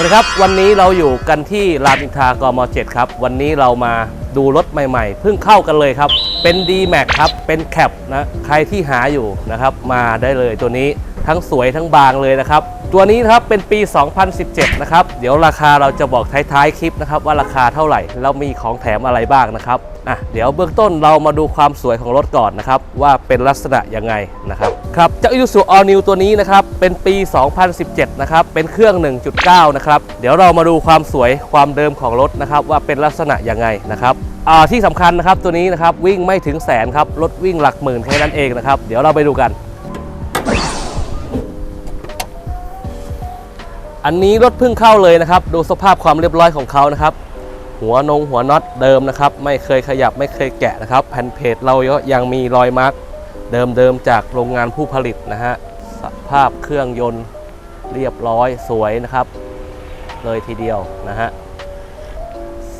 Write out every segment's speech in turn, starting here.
วัสดีครับ วันนี้เราอยู่กันที่รามอินทรากม 7 ครับ วันนี้เรามาดูรถใหม่ๆ เพิ่งเข้ากันเลยครับ เป็น d m a x ครับ เป็นแคปนะ ใครที่หาอยู่นะครับ มาได้เลยตัวนี้ทั้งสวยทั้งบางเลยนะครับ ตัวนี้นะครับเป็นปี 2017 นะครับ เดี๋ยวราคาเราจะบอกท้ายๆคลิปนะครับว่าราคาเท่าไหร่ แล้วมีของแถมอะไรบ้างนะครับอะเดี๋ยวเบื้องต้นเรามาดูความสวยของรถก่อนนะครับว่าเป็นลักษณะยังไงนะครับครับเจ้า Isuzu All New ตัวนี้นะครับเป็นปี 2017 นะครับเป็นเครื่อง 1.9 นะครับเดี๋ยวเรามาดูความสวยความเดิมของรถนะครับว่าเป็นลักษณะยังไงนะครับอ่าที่สำคัญนะครับตัวนี้นะครับวิ่งไม่ถึงแสนครับรถวิ่งหลักหมื่นแค่นั้นเองนะครับเดี๋ยวเราไปดูกัน อันนี้รถเพิ่งเข้าเลยนะครับ ดูสภาพความเรียบร้อยของเขานะครับ หัวนงหัวน็อตเดิมนะครับ ไม่เคยขยับไม่เคยแกะนะครับ แผ่นเพจเราก็ยังมีรอยมาร์กเดิมๆจากโรงงานผู้ผลิตนะฮะสภาพเครื่องยนต์เรียบร้อยสวยนะครับ เลยทีเดียวนะฮะ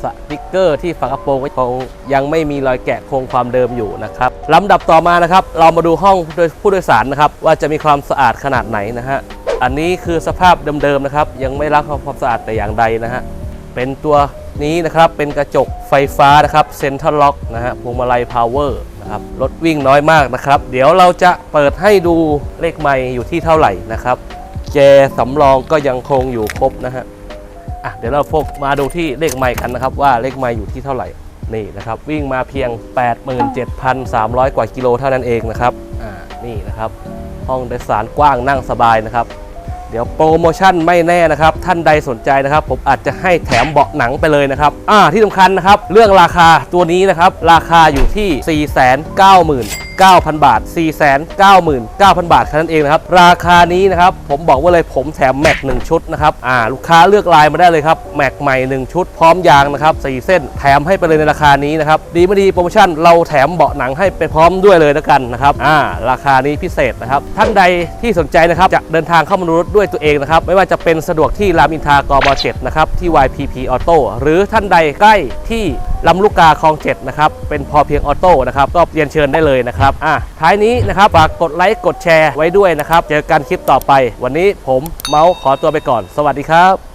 สติกเกอร์ที่ฝากระโปรงก็คงยังไม่มีรอยแกะคงความเดิมอยู่นะครับลำดับต่อมานะครับ เรามาดูห้องผู้โดยสารนะครับ ว่าจะมีความสะอาดขนาดไหนนะฮะ อันนี้คือสภาพเดิมๆนะครับ ยังไม่รักความสะอาดแต่อย่างใดนะฮะเป็นตัวนี้นะครับเป็นกระจกไฟฟ้านะครับเซ็นทรัลล็อกนะฮะพวงมาลัยพาวเวอร์นะครับรถวิ่งน้อยมากนะครับ เดี๋ยวเราจะเปิดให้ดูเลขไมล์อยู่ที่เท่าไหร่นะครับแจสำรองก็ยังคงอยู่ครบนะฮะอะเดี๋ยวเราโฟกมาดูที่เลขไมล์กันนะครับ ว่าเลขไมล์อยู่ที่เท่าไหร่นี่นะครับ วิ่งมาเพียง 87,300 กว่ากิโลเท่านั้นเองนะครับอ่านี่นะครับ ห้องโดยสารกว้างนั่งสบายนะครับ เดี๋ยวโปรโมชั่นไม่แน่นะครับ ท่านใดสนใจนะครับ ผมอาจจะให้แถมเบาะหนังไปเลยนะครับอ่าที่สำคัญนะครับ เรื่องราคาตัวนี้นะครับ ราคาอยู่ที่ 9,000 บาท 499,000 บาทแค่นั้นเองนะครับ ราคานี้นะครับ ผมบอกว่าเลยผมแถมแม็ก1ชุดนะครับอ่าลูกค้าเลือกลายมาได้เลยครับแม็กใหม่ 1 ชุดพร้อมยางนะครับ4เส้นแถมให้ไปเลยในราคานี้นะครับดีไม่ดีโปรโมชั่นเราแถมเบาะหนังให้ไปพร้อมด้วยเลยแล้วกันนะครับอ่าราคานี้พิเศษนะครับท่านใดที่สนใจนะครับจะเดินทางเข้ามาดูรถด้วยตัวเองนะครับไม่ว่าจะเป็นสะดวกที่รามอินทรากม7นะครับที่ YPP Auto หรือท่านใดใกล้ที่ ลำลูกกาคลอง7นะครับเป็นพอเพียงออโต้นะครับก็เรียนเชิญได้เลยนะครับอะท้ายนี้นะครับฝากกดไลค์กดแชร์ไว้ด้วยนะครับ เจอกันคลิปต่อไป วันนี้ผมเมาส์ขอตัวไปก่อน สวัสดีครับ